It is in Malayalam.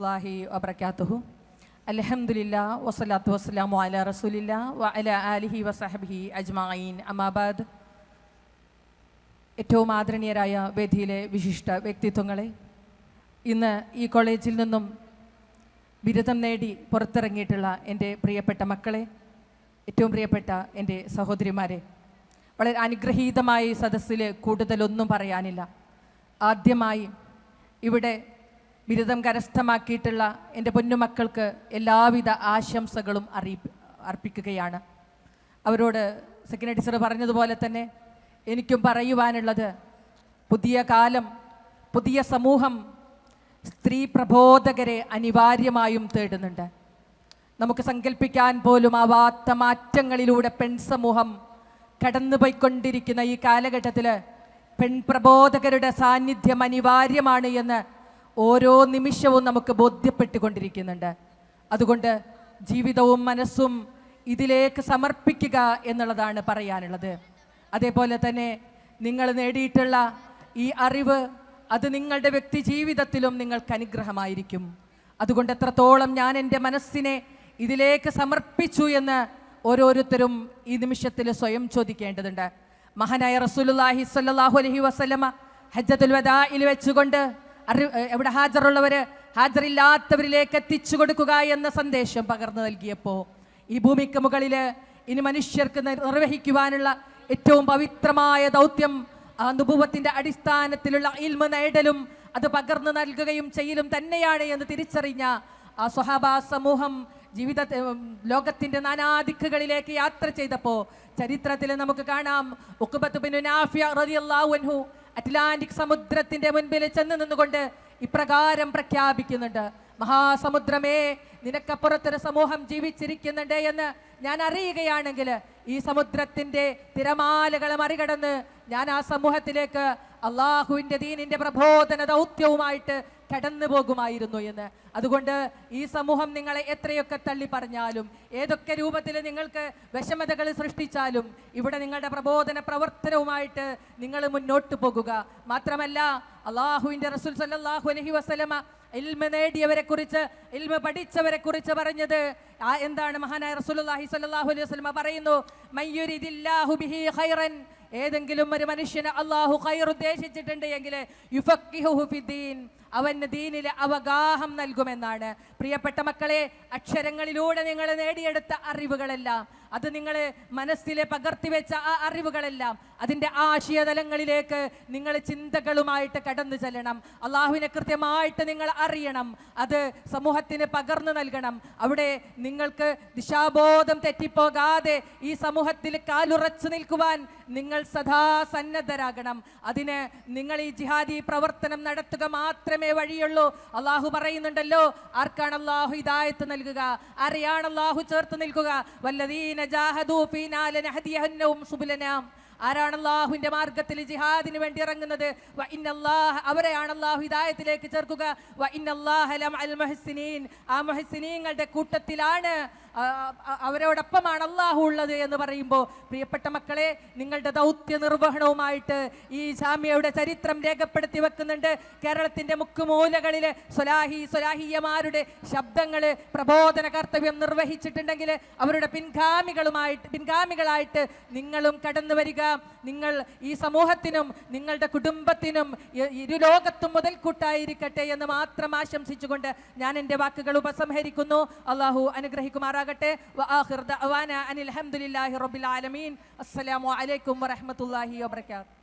അള്ളാഹി വബർക്കാത്തുഹു അലഹമുല്ല വസ്സലാത്തു വസ്സലാമു അല റസൂലില്ല വ അല അലിഹി വസഹബിഹി അജ്മായിൻ അമാബാദ് ഏറ്റവും ആദരണീയരായ വേദിയിലെ വിശിഷ്ട വ്യക്തിത്വങ്ങളെ ഇന്ന് ഈ കോളേജിൽ നിന്നും ബിരുദം നേടി പുറത്തിറങ്ങിയിട്ടുള്ള എന്റെ പ്രിയപ്പെട്ട മക്കളെ ഏറ്റവും പ്രിയപ്പെട്ട എന്റെ സഹോദരിമാരെ വളരെ അനുഗ്രഹീതമായ സദസ്സിൽ കൂടുതലൊന്നും പറയാനില്ല. ആദ്യമായി ഇവിടെ ബിരുദം കരസ്ഥമാക്കിയിട്ടുള്ള എന്റെ പൊന്നുമക്കൾക്ക് എല്ലാവിധ ആശംസകളും അറിയി അർപ്പിക്കുകയാണ്. അവരോട് സെക്രട്ടറി സർ പറഞ്ഞതുപോലെ തന്നെ എനിക്കും പറയുവാനുള്ളത് പുതിയ കാലം പുതിയ സമൂഹം സ്ത്രീ പ്രബോധകരെ അനിവാര്യമായും തേടുന്നുണ്ട്. നമുക്ക് സങ്കല്പിക്കാൻ പോലും ആവാത്ത മാറ്റങ്ങളിലൂടെ പെൺസമൂഹം കടന്നുപോയിക്കൊണ്ടിരിക്കുന്ന ഈ കാലഘട്ടത്തിൽ പെൺപ്രബോധകരുടെ സാന്നിധ്യം അനിവാര്യമാണ് എന്ന് ഓരോ നിമിഷവും നമുക്ക് ബോധ്യപ്പെട്ടുകൊണ്ടിരിക്കുന്നുണ്ട്. അതുകൊണ്ട് ജീവിതവും മനസ്സും ഇതിലേക്ക് സമർപ്പിക്കുക എന്നുള്ളതാണ് പറയാനുള്ളത്. അതേപോലെ തന്നെ നിങ്ങൾ നേടിയിട്ടുള്ള ഈ അറിവ് അത് നിങ്ങളുടെ വ്യക്തി ജീവിതത്തിലും നിങ്ങൾക്ക് അനുഗ്രഹമായിരിക്കും. അതുകൊണ്ട് എത്രത്തോളം ഞാൻ എന്റെ മനസ്സിനെ ഇതിലേക്ക് സമർപ്പിച്ചു എന്ന് ഓരോരുത്തരും ഈ നിമിഷത്തിൽ സ്വയം ചോദിക്കേണ്ടതുണ്ട്. മഹാനായ റസൂലുള്ളാഹി സ്വല്ലല്ലാഹു അലൈഹി വസല്ലമ ഹജ്ജത്തുൽ വദാഇൽ വെച്ചുകൊണ്ട് അറി എവിടെ ഹാജറുള്ളവര് ഹാജറില്ലാത്തവരിലേക്ക് എത്തിച്ചു കൊടുക്കുക എന്ന സന്ദേശം പകർന്നു നൽകിയപ്പോൾ ഈ ഭൂമിക്ക് മുകളിൽ ഇനി മനുഷ്യർക്ക് നിർവഹിക്കുവാനുള്ള ഏറ്റവും പവിത്രമായ ദൗത്യം അനുഭവത്തിന്റെ അടിസ്ഥാനത്തിലുള്ള ഇൽമ നേടലും അത് പകർന്നു നൽകുകയും ചെയ്യലും തന്നെയാണ് എന്ന് തിരിച്ചറിഞ്ഞ ആ സ്വഹാബ സമൂഹം ജീവിത ലോകത്തിന്റെ നാനാദിക്കുകളിലേക്ക് യാത്ര ചെയ്തപ്പോൾ ചരിത്രത്തിൽ നമുക്ക് കാണാം. ഉക്കുബത്ത് ബിൻ നാഫിയ റളിയല്ലാഹു അൻഹു അറ്റ്ലാന്റിക് സമുദ്രത്തിന്റെ മുൻപിൽ ചെന്ന് നിന്നുകൊണ്ട് ഇപ്രകാരം പ്രഖ്യാപിക്കുന്നുണ്ട്. മഹാസമുദ്രമേ നിനക്കപ്പുറത്തൊരു സമൂഹം ജീവിച്ചിരിക്കുന്നുണ്ട് എന്ന് ഞാൻ അറിയുകയാണെങ്കിൽ ഈ സമുദ്രത്തിന്റെ തിരമാലകളെ മറികടന്ന് ഞാൻ ആ സമൂഹത്തിലേക്ക് അള്ളാഹുവിന്റെ ദീനിന്റെ പ്രബോധന ദൗത്യവുമായിട്ട് കടന്നു പോകുമായിരുന്നു എന്ന്. അതുകൊണ്ട് ഈ സമൂഹം നിങ്ങളെ എത്രയൊക്കെ തള്ളി പറഞ്ഞാലും ഏതൊക്കെ രൂപത്തിൽ നിങ്ങൾക്ക് വിഷമതകൾ സൃഷ്ടിച്ചാലും ഇവിടെ നിങ്ങളുടെ പ്രബോധന പ്രവർത്തനവുമായിട്ട് നിങ്ങൾ മുന്നോട്ട് പോകുക. മാത്രമല്ല അള്ളാഹുവിന്റെ റസൂൽ സല്ലാഹു അലഹി വസല്ലമ ഇൽമ നേടിയവരെ കുറിച്ച് ഇൽമ പഠിച്ചവരെ കുറിച്ച് പറഞ്ഞത് ആ എന്താണ് മഹാനായ റസൂലുള്ളാഹി സ്വല്ലല്ലാഹു അലൈഹി വസല്ലമ പറയുന്നു? മയ്യുരിദില്ലാഹു ബിഹി ഖൈറൻ. ഏതെങ്കിലും ഒരു മനുഷ്യനെ അള്ളാഹു ഖൈർ ഉദ്ദേശിച്ചിട്ടുണ്ട് എങ്കിൽ യുഫക്കിഹുഹു ഫിദ്ദീൻ. അവന് ദീനിലെ അവഗാഹം നൽകുമെന്നാണ്. പ്രിയപ്പെട്ട മക്കളെ അക്ഷരങ്ങളിലൂടെ നിങ്ങൾ നേടിയെടുത്ത അറിവുകളെല്ലാം അത് നിങ്ങൾ മനസ്സിലെ പകർത്തിവെച്ച ആ അറിവുകളെല്ലാം അതിന്റെ ആശയതലങ്ങളിലേക്ക് നിങ്ങൾ ചിന്തകളുമായിട്ട് കടന്നു ചെല്ലണം. അള്ളാഹുവിനെ കൃത്യമായിട്ട് നിങ്ങൾ അറിയണം. അത് സമൂഹത്തിന് പകർന്നു നൽകണം. അവിടെ നിങ്ങൾക്ക് ദിശാബോധം തെറ്റിപ്പോകാതെ ഈ സമൂഹത്തിൽ കാലുറച്ചു നിൽക്കുവാൻ നിങ്ങൾ സദാ സന്നദ്ധരാകണം. അതിന് നിങ്ങൾ ഈ ജിഹാദി പ്രവർത്തനം നടത്തുക മാത്രമേ വഴിയുള്ളൂ. അള്ളാഹു പറയുന്നുണ്ടല്ലോ ആർക്കാണ് അള്ളാഹു ഹിദായത്ത് നൽകുക? ആരെയാണ് അള്ളാഹു ചേർത്ത് നിൽക്കുക? വല്ലദീന ആരാണ് അള്ളാഹുവിന്റെ മാർഗത്തിൽ ജിഹാദിന് വേണ്ടി ഇറങ്ങുന്നത്? അവരെയാണ് അള്ളാഹു ഹിദായത്തിലേക്ക് ചേർക്കുക. ആ മഹസിനീങ്ങളുടെ കൂട്ടത്തിലാണ് അവരോടൊപ്പമാണ് അള്ളാഹു ഉള്ളത് എന്ന് പറയുമ്പോൾ പ്രിയപ്പെട്ട മക്കളെ നിങ്ങളുടെ ദൗത്യ നിർവഹണവുമായിട്ട് ഈ ജാമ്യയുടെ ചരിത്രം രേഖപ്പെടുത്തി വെക്കുന്നുണ്ട്. കേരളത്തിന്റെ മുക്കുമൂലകളിൽ സ്വലാഹി സ്വലാഹിയമാരുടെ ശബ്ദങ്ങൾ പ്രബോധന കർത്തവ്യം നിർവഹിച്ചിട്ടുണ്ടെങ്കിൽ അവരുടെ പിൻഗാമികളുമായിട്ട് പിൻഗാമികളായിട്ട് നിങ്ങളും കടന്നു വരിക. നിങ്ങൾ ഈ സമൂഹത്തിനും നിങ്ങളുടെ കുടുംബത്തിനും ഇരു ലോകത്തും മുതൽക്കൂട്ടായിരിക്കട്ടെ എന്ന് മാത്രം ആശംസിച്ചുകൊണ്ട് ഞാൻ എന്റെ വാക്കുകൾ ഉപസംഹരിക്കുന്നു. അള്ളാഹു അനുഗ്രഹിക്കുമാറാകട്ടെ. വആഖിർ ദഅവാന അനിൽ ഹംദുലില്ലാഹി റബ്ബിൽ ആലമീൻ അസ്സലാമു അലൈക്കും വറഹ്മത്തുള്ളാഹി വബറകാതുഹു